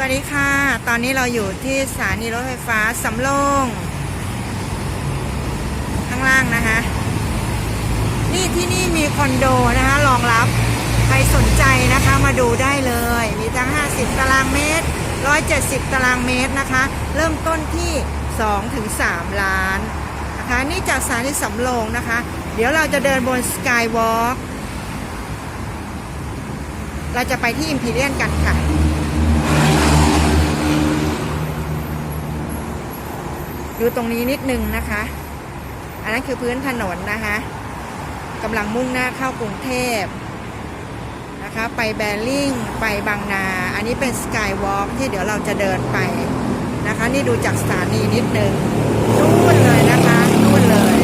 วัสดีค่ะ ตอนนี้เราอยู่ที่สถานีรถไฟฟ้าสำโรงข้างล่างนะคะ นี่ที่นี่มีคอนโดนะคะรองรับ ใครสนใจนะคะมาดูได้เลย มีทั้ง 50 ตารางเมตร 170 ตารางเมตรนะคะ เริ่มต้นที่ 2-3 ล้านนะคะ นี่จากสถานีสำโรงนะคะ เดี๋ยวเราจะเดินบนสกายวอล์กเราจะไปที่อิมพีเรียนกันค่ะ ดูตรงนี้นิดนึงนะคะ อันนั้นคือพื้นถนนนะคะกำลังมุ่งหน้าเข้ากรุงเทพนะคะไปแบริ่งไปบางนา อันนี้เป็นสกายวอล์กที่เดี๋ยวเราจะเดินไปนะคะ นี่ดูจากสถานีนิดนึงนู่นเลยนะคะนู่นเลย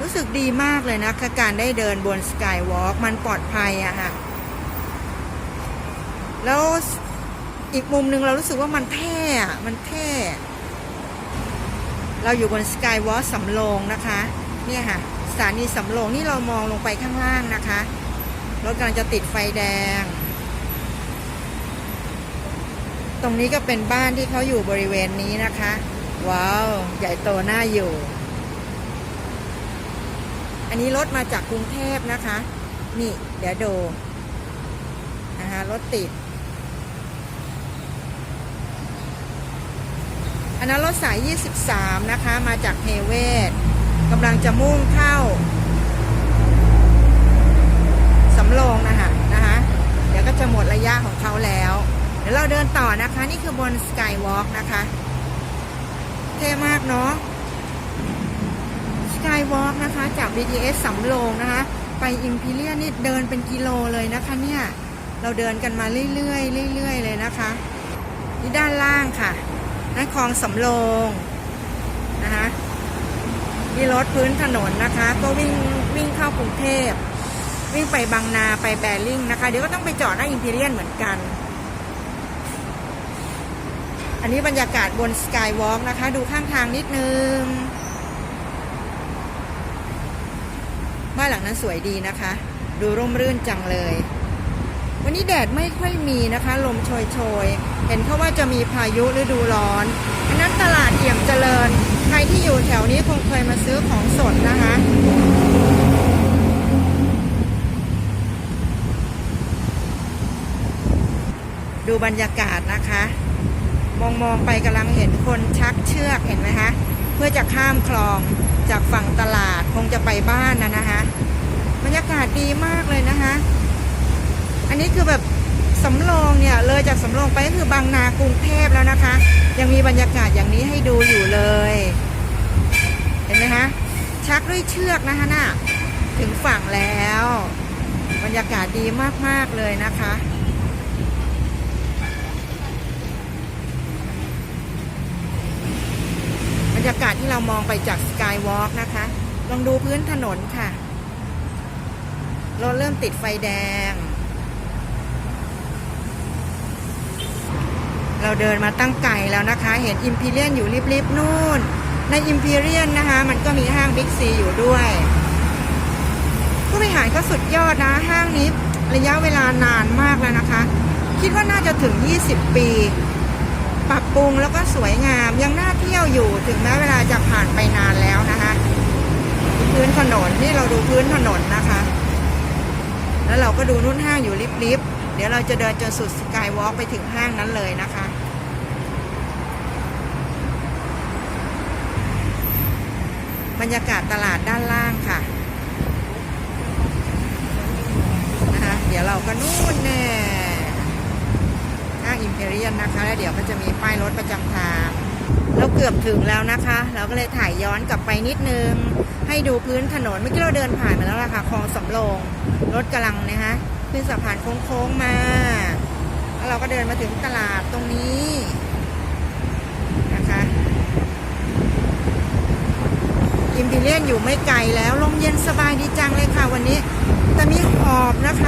รู้สึกดีมากเลยนะคะการได้เดินบนสกายวอล์กมันปลอดภัยอะค่ะแล้วอีกมุมหนึ่งเรารู้สึกว่ามันเท่อะมันเท่ เราอยู่บนสกายวอล์สำโรงนะคะ เนี่ยค่ะสถานีสำโรงนี่เรามองลงไปข้างล่างนะคะ รถกำลังจะติดไฟแดง ตรงนี้ก็เป็นบ้านที่เขาอยู่บริเวณนี้นะคะ ว้าว ใหญ่โตน่าอยู่ อันนี้รถมาจากกรุงเทพนะคะ นี่ เดี๋ยวดูนะคะรถติด อันนั้นรถสาย 23 นะคะ มาจากเฮเวศกำลังจะมุ่งเข้าสำโรงนะคะนะคะเดี๋ยวก็จะหมดระยะของเขาแล้ว เดี๋ยวเราเดินต่อนะคะ นี่คือบนสกายวอล์กนะคะ เท่มากเนาะสกายวอล์กนะคะ จาก BTS สำโรงนะคะ ไปอิมพีเรียนี่เดินเป็นกิโลเลยนะคะเนี่ยเราเดินกันมาเรื่อยๆเรื่อยๆเลยนะคะ นี่ด้านล่างค่ะ นั่นคลองสำโรงนะคะมีรถพื้นถนนนะคะ ก็วิ่งวิ่งเข้ากรุงเทพ วิ่งไปบางนาไปแบริ่งนะคะ เดี๋ยวก็ต้องไปจอดหน้าอิมพีเรียนเหมือนกัน อันนี้บรรยากาศบนสกายวอล์กนะคะ ดูข้างทางนิดนึง บ้านหลังนั้นสวยดีนะคะ ดูร่มรื่นจังเลย วันนี้แดดไม่ค่อยมีนะคะ ลมโชยโชยๆ เห็นเขาว่าจะมีพายุฤดูร้อนอันนั้นตลาดเอี่ยมเจริญ ใครที่อยู่แถวนี้คงเคยมาซื้อของสดนะคะดูบรรยากาศนะคะ มองมองไปกำลังเห็นคนชักเชือกเห็นไหมคะ เพื่อจะข้ามคลองจากฝั่งตลาดคงจะไปบ้านนะนะคะ บรรยากาศดีมากเลยนะคะ อันนี้คือแบบสำโรงเนี่ยเลยจากสำโรงไปก็คือบางนากรุงเทพแล้วนะคะ ยังมีบรรยากาศอย่างนี้ให้ดูอยู่เลย เห็นไหมคะชักด้วยเชือกนะคะน่ะถึงฝั่งแล้ว บรรยากาศดีมาก ๆ เลยนะคะบรรยากาศที่เรามองไปจากสกายวอล์กนะคะ ลองดูพื้นถนนค่ะ รถเริ่มติดไฟแดง เราเดินมาตั้งไก่แล้วนะคะ เห็นอิมพีเรียนอยู่ริบๆนู่น ในอิมพีเรียนนะคะ มันก็มีห้างบิ๊กซีอยู่ด้วย ผู้บริหารก็สุดยอดนะ ห้างนี้ระยะเวลานานมากแล้วนะคะ คิดว่าน่าจะถึง 20 ปี ปรับปรุงแล้วก็สวยงามยังน่าเที่ยวอยู่ถึงแม้เวลาจะผ่านไปนานแล้วนะคะ พื้นถนนนี่เราดูพื้นถนนนะคะ แล้วเราก็ดูนุ่นห้างอยู่ริบๆเดี๋ยวเราจะเดินจนสุดสกายวอล์กไปถึงห้างนั้นเลยนะคะ บรรยากาศตลาดด้านล่างค่ะนะคะเดี๋ยวเราก็นู่นแน่ห้างอิมเพเรียนนะคะ แล้วเดี๋ยวก็จะมีป้ายรถประจำทาง เราเกือบถึงแล้วนะคะ เราก็เลยถ่ายย้อนกลับไปนิดนึง ให้ดูพื้นถนนเมื่อกี้เราเดินผ่านมาแล้วล่ะค่ะคลองสำโรงรถกำลังนะคะขึ้นสะพานโค้งๆมา แล้วเราก็เดินมาถึงตลาดตรงนี้นะคะ อิมพี เลียนอยู่ไม่ไกลแล้วลมเย็นสบายดีจังเลยค่ะวันนี้ แต่มีหอบนะคะ